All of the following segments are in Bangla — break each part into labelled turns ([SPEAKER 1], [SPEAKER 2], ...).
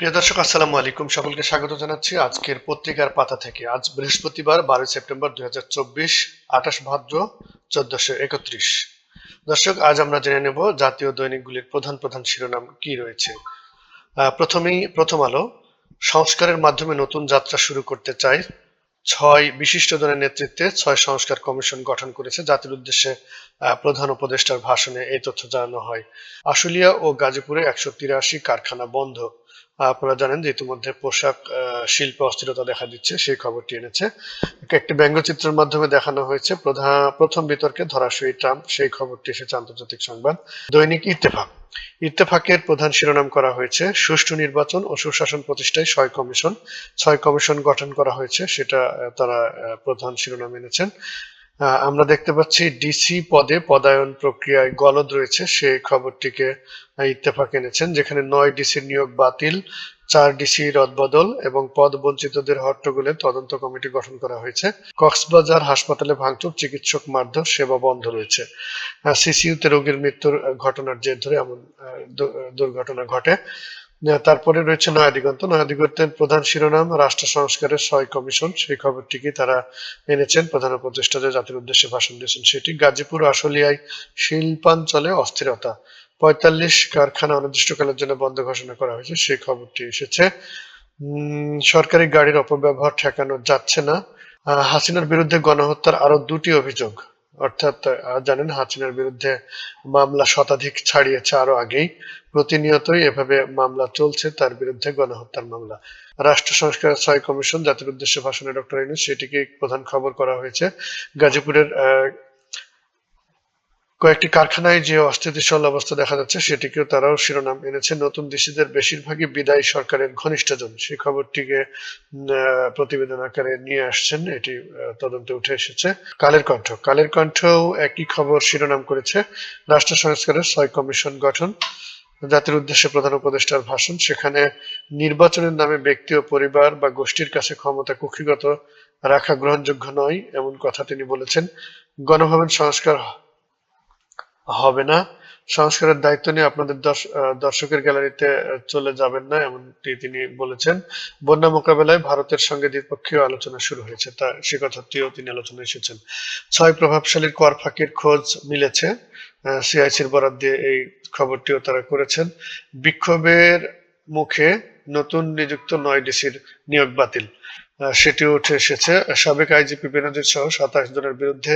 [SPEAKER 1] প্রিয় দর্শক, আসসালামু আলাইকুম। সকলকে স্বাগত জানাচ্ছি আজকের পত্রিকার পাতা থেকে। আজ বৃহস্পতিবার, বারোই সেপ্টেম্বর দুই হাজার চব্বিশ, আঠাশ ভাদ্র চোদ্দশো একত্রিশ। দর্শক, আজ আমরা জেনে নেব জাতীয় দৈনিকগুলির প্রধান প্রধান শিরোনাম কি রয়েছে। প্রথমেই প্রথম আলো, সংস্কারের মাধ্যমে নতুন যাত্রা শুরু করতে চায় ছয় বিশিষ্টজনের নেতৃত্বে ছয় সংস্কার কমিশন গঠন করেছে। জাতির উদ্দেশ্যে প্রধান উপদেষ্টার ভাষণে এই তথ্য জানানো হয়। আশুলিয়া ও গাজীপুরে একশো তিরাশি কারখানা বন্ধ। আপনারা জানেন যে ইতিমধ্যে পোশাক শিল্পে অস্থিরতা দেখা দিচ্ছে, সেই খবরটি এনেছে। একটি ব্যঙ্গচিত্রের মাধ্যমে দেখানো হয়েছে প্রধান প্রথম বিতর্কে ধরাশয়ী ট্রাম্প, সেই খবরটি এসেছে আন্তর্জাতিক সংবাদ। দৈনিক ইত্তেফাক। ইত্তেফাকের প্রধান শিরোনাম করা হয়েছে, সুষ্ঠু নির্বাচন ও সুশাসন প্রতিষ্ঠায় ছয় কমিশন ছয় কমিশন গঠন করা হয়েছে, সেটা তারা প্রধান শিরোনাম এনেছেন। আমরা দেখতে পাচ্ছি ডিসি পদে পদায়ন প্রক্রিয়ায় গলদ রয়েছে। সেই খবরটিকে ইত্তেফাক এনেছেন, যেখানে নয় ডিসির নিয়োগ বাতিল, চার ডিসি রদবদল এবং পদ বঞ্চিতদের হট্টগোলে তদন্ত কমিটি গঠন করা হয়েছে। কক্সবাজার হাসপাতালে ভাঙচুর, চিকিৎসক মারধর, সেবা বন্ধ রয়েছে। সিসিউতে রোগীর মৃত্যুর ঘটনার জের ধরে এমন দুর্ঘটনা ঘটে। তারপরে রয়েছে নয়া দিগন্ত নয়া দিগন্তের প্রধান শিরোনাম, রাষ্ট্র সংস্কারের ছয় কমিশন। সেই খবরটিকে তারা এনেছেন, প্রধান উপদেষ্টা যে জাতির উদ্দেশ্যে ভাষণ দিয়েছেন সেটি। গাজীপুর, আশুলিয়ায় শিল্পাঞ্চলে অস্থিরতা। পঁয়তাল্লিশ কারখানা অনির্দিষ্টকালের জন্য বন্ধ ঘোষণা করা হয়েছে, সেই খবরটি এসেছে। সরকারি গাড়ির অপব্যবহার ঠেকানো যাচ্ছে না। হাসিনার বিরুদ্ধে গণহত্যার আরও দুটি অভিযোগ। অর্থাৎ জানেন হাসিনার বিরুদ্ধে মামলা শতাধিক ছাড়িয়েছে আরও আগেই। প্রতিনিয়তই এভাবে মামলা চলছে, তার বিরুদ্ধে গণহত্যার মামলা। রাষ্ট্র সংস্কার ছয় কমিশন জাতির উদ্দেশ্যে ভাষণে ডক্টর ইউনূস সেটিকে প্রধান খবর করা হয়েছে। গাজীপুরের কয়েকটি কারখানায় যে অস্থিতিশীল অবস্থা দেখা যাচ্ছে, সেটিকেও তারাও শিরোনাম এনেছে। নতুন ডিসিদের বেশিরভাগই বিদায়ী সরকারের ঘনিষ্ঠজন। সেই খবরটিকে প্রতিবেদন আকারে নিয়ে আসছেন। এটি তদন্তে উঠে এসেছে। কালের কণ্ঠ। কালের কণ্ঠও একই খবর শিরোনাম করেছে রাষ্ট্র সংস্কারের ছয় কমিশন গঠন। জাতির উদ্দেশ্যে প্রধান উপদেষ্টার ভাষণ। সেখানে নির্বাচনের নামে ব্যক্তি ও পরিবার বা গোষ্ঠীর কাছে ক্ষমতা কুক্ষিগত রাখা গ্রহণযোগ্য নয়, এমন কথা তিনি বলেছেন। গণভবন সংস্কার হবে না। সংস্কারের দায়িত্ব নিয়ে আপনাদের দর্শকের গ্যালারিতে চলে যাবেন না, এমনটি তিনি বলেছেন। বন্যা মোকাবেলায় ভারতের সঙ্গে দ্বিপক্ষীয় আলোচনা শুরু হয়েছে, তা সে কথাটিও তিনি আলোচনায় এসেছেন। ছয় প্রভাবশালীর কর ফাঁকির খোঁজ মিলেছে। সিআইসির বরাদ দিয়ে এই খবরটিও তারা করেছেন। বিক্ষোভের মুখে নতুন নিযুক্ত নয় ডিসির নিয়োগ বাতিল। সেটিও উঠে এসেছে। সাবেক আইজিপি বেনজির সহ সাতাশ জনের বিরুদ্ধে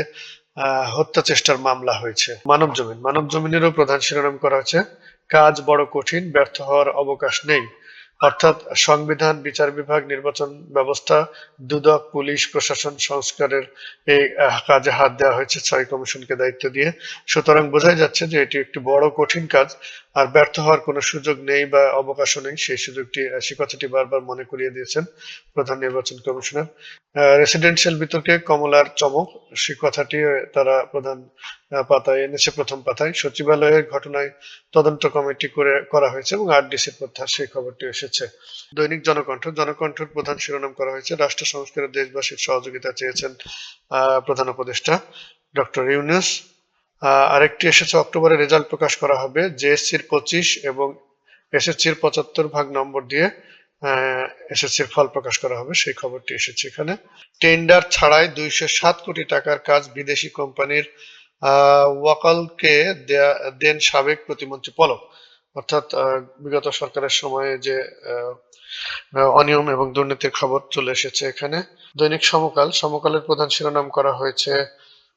[SPEAKER 1] হত্যা চেষ্টার মামলা হয়েছে। মানব জমিন। মানব জমিনেরও প্রধান শিরোনাম করা হয়েছে। কাজ বড় কঠিন, ব্যর্থ হওয়ার অবকাশ নেই। অর্থাৎ সংবিধান, বিচার বিভাগ, নির্বাচন ব্যবস্থা, দুদক, পুলিশ, প্রশাসন সংস্কারের এই কাজে হাত দেওয়া হয়েছে ছয় কমিশনকে দায়িত্ব দিয়ে। সুতরাং বোঝাই যাচ্ছে যে এটি একটি বড় কঠিন কাজ আর ব্যর্থ হওয়ার কোনো সুযোগ নেই বা অবকাশও নেই। সেই সুযোগটি সে কথাটি বারবার মনে করিয়ে দিয়েছেন প্রধান নির্বাচন কমিশনার। রেসিডেন্সিয়াল বিতর্কে কমলার চমক, সে কথাটি তারা প্রধান পাতায় এনেছে প্রথম পাতায় সচিবালয়ের ঘটনায় তদন্ত কমিটি করে, করা হয়েছে এবং আরডিসির প্রত্যাহার, সেই খবরটি এসেছে। দৈনিক জনকণ্ঠ, জনকণ্ঠের প্রধান শিরোনাম করা হয়েছে, রাষ্ট্র সংস্কারে দেশবাসীর সহযোগিতা চেয়েছেন প্রধান উপদেষ্টা ডক্টর ইউনুস। আরেকটি এসেছে, অক্টোবরে রেজাল্ট প্রকাশ করা হবে জেএসসির পঁচিশ এবং এসএসসির পঁচাত্তর ভাগ নম্বর দিয়ে এসএসসির ফল প্রকাশ করা হবে, সেই খবরটি এসেছে এখানে। টেন্ডার ছাড়াই দুইশো সাত কোটি টাকার কাজ বিদেশি কোম্পানির ওয়াকালকে দেন সাবেক প্রতিমন্ত্রী পলক। অর্থাৎ বিগত সরকারের সময়ে যে অনিয়ম এবং দুর্নীতির খবর চলে এসেছে এখানে। দৈনিক সমকাল, সমকালের প্রধান শিরোনাম করা হয়েছে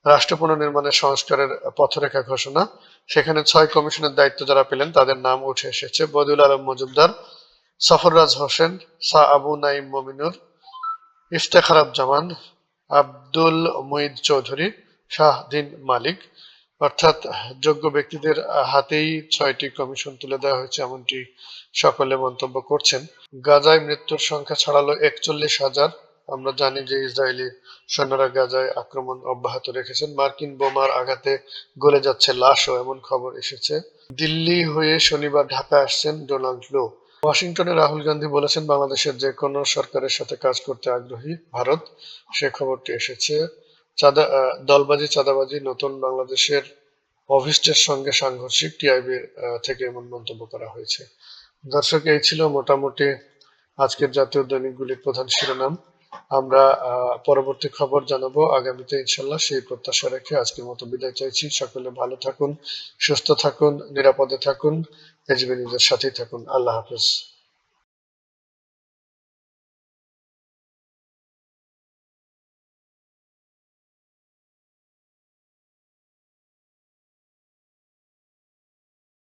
[SPEAKER 1] রাষ্ট্র পুনর্নির্মাণের সংস্কারের পথরেখা ঘোষণা। সেখানে ছয় কমিশনের দায়িত্ব যারা পেলেন, তাদের নাম উঠে এসেছে বদিউল আলম মজুমদার, সফররাজ হোসেন সা আবু নাইম মমিনুর, ইফতেখার জামান আব্দুল মুইদ চৌধুরী শাহদিন মালিক। অর্থাৎ যোগ্য ব্যক্তিদের হাতেই ছয়টি কমিশন তুলে দেওয়া হয়েছে এমনটি সকলে মন্তব্য করছেন। গাজায় মৃত্যুর সংখ্যা ছাড়ালো একচল্লিশ হাজার। আমরা জানি যে ইসরায়েলি সৈন্যরা গাজায় আক্রমণ অব্যাহত রেখেছেন। মার্কিন বোমার আঘাতে গলে যাচ্ছে লাশও, এমন খবর এসেছে। দিল্লি হয়ে শনিবার ঢাকা আসছেন ডোনাল্ড লো। ওয়াশিংটনে রাহুল গান্ধী বলেছেন, বাংলাদেশের যে কোনো সরকারের সাথে কাজ করতে আগ্রহী ভারত। সে খবরটি এসেছে। চাঁদা দলবাজি, চাঁদাবাজি, নতুন বাংলাদেশের অভিষ্টের সঙ্গে সাংঘর্ষিক টিআইবি থেকে এমন মন্তব্য করা হয়েছে। দর্শক, এই ছিল মোটামুটি আজকের জাতীয় দৈনিকগুলির প্রধান শিরোনাম। আমরা পরবর্তী খবর জানাব আগামীতে, ইনশাল্লাহ। সেই প্রত্যাশা রেখে আজকের মতো বিদায় চাইছি। সকলে ভালো থাকুন, সুস্থ থাকুন, নিরাপদে থাকুন। এজবি নিউজের সাথেই থাকুন। আল্লাহ হাফেজ।